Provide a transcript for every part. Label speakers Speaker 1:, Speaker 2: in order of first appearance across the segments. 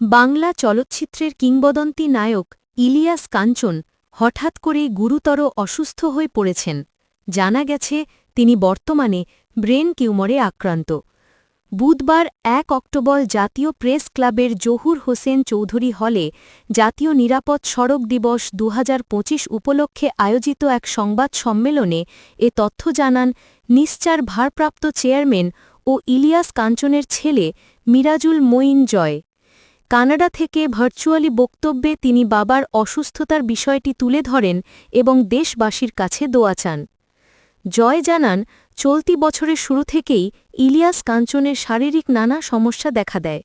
Speaker 1: বাংলা চলচ্চিত্রের কিংবদন্তি নায়ক ইলিয়াস কাঞ্চন হঠাৎ করেই গুরুতর অসুস্থ হয়ে পড়েছেন। জানা গেছে, তিনি বর্তমানে ব্রেন টিউমারে আক্রান্ত। বুধবার এক অক্টোবর জাতীয় প্রেস ক্লাবের জহুর হোসেন চৌধুরী হলে জাতীয় নিরাপদ সড়ক দিবস দু হাজার পঁচিশ উপলক্ষে আয়োজিত এক সংবাদ সম্মেলনে এ তথ্য জানান নিশ্চার ভারপ্রাপ্ত চেয়ারম্যান ও ইলিয়াস কাঞ্চনের ছেলে মিরাজুল মঈন জয়। কানাডা থেকে ভার্চুয়ালি বক্তব্যে তিনি বাবার অসুস্থতার বিষয়টি তুলে ধরেন এবং দেশবাসীর কাছে দোয়া চান। জয় জানান, চলতি বছরের শুরু থেকেই ইলিয়াস কাঞ্চনের শারীরিক নানা সমস্যা দেখা দেয়।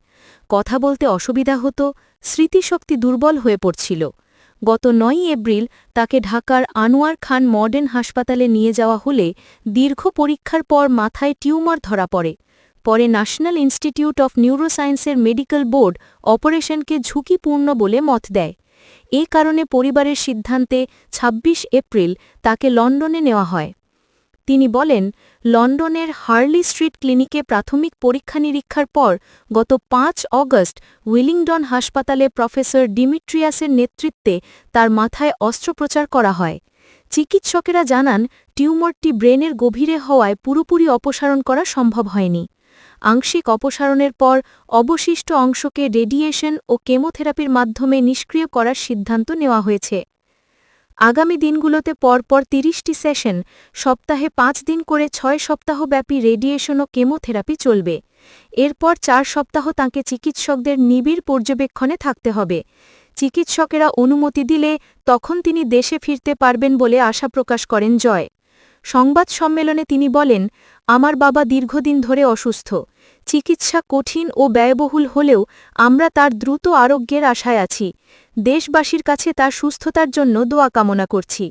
Speaker 1: কথা বলতে অসুবিধা হতো, স্মৃতিশক্তি দুর্বল হয়ে পড়ছিল। গত নয়ই এপ্রিল তাকে ঢাকার আনোয়ার খান মডার্ন হাসপাতালে নিয়ে যাওয়া হলে দীর্ঘ পরীক্ষার পর মাথায় টিউমার ধরা পড়ে। পরে ন্যাশনাল ইনস্টিটিউট অফ নিউরোসায়েন্সের মেডিকেল বোর্ড অপারেশনকে ঝুঁকিপূর্ণ বলে মত দেয়। এ কারণে পরিবারের সিদ্ধান্তে ২৬ এপ্রিল তাকে লন্ডনে নেওয়া হয়। তিনি বলেন, লন্ডনের হার্লি স্ট্রিট ক্লিনিকে প্রাথমিক পরীক্ষা নিরীক্ষার পর গত পাঁচ অগস্ট উইলিংডন হাসপাতালে প্রফেসর ডিমিট্রিয়াসের নেতৃত্বে তার মাথায় অস্ত্রোপচার করা হয়। চিকিৎসকেরা জানান, টিউমারটি ব্রেনের গভীরে হওয়ায় পুরোপুরি অপসারণ করা সম্ভব হয়নি। আংশিক অপসারণের পর অবশিষ্ট অংশকে রেডিয়েশন ও কেমোথেরাপির মাধ্যমে নিষ্ক্রিয় করার সিদ্ধান্ত নেওয়া হয়েছে। আগামী দিনগুলোতে পরপর তিরিশটি সেশন, সপ্তাহে পাঁচ দিন করে ছয় সপ্তাহব্যাপী রেডিয়েশন ও কেমোথেরাপি চলবে। এরপর চার সপ্তাহ তাঁকে চিকিৎসকদের নিবিড় পর্যবেক্ষণে থাকতে হবে। চিকিৎসকেরা অনুমতি দিলে তখন তিনি দেশে ফিরতে পারবেন বলে আশা প্রকাশ করেন জয়। সংবাদ সম্মেলনে তিনি বলেন, আমার বাবা দীর্ঘদিন ধরে অসুস্থ। চিকিৎসা কঠিন ও ব্যয়বহুল হলেও আমরা তার দ্রুত আরোগ্যের আশায় আছি। দেশবাসীর কাছে তার সুস্থতার জন্য দোয়া কামনা করছি।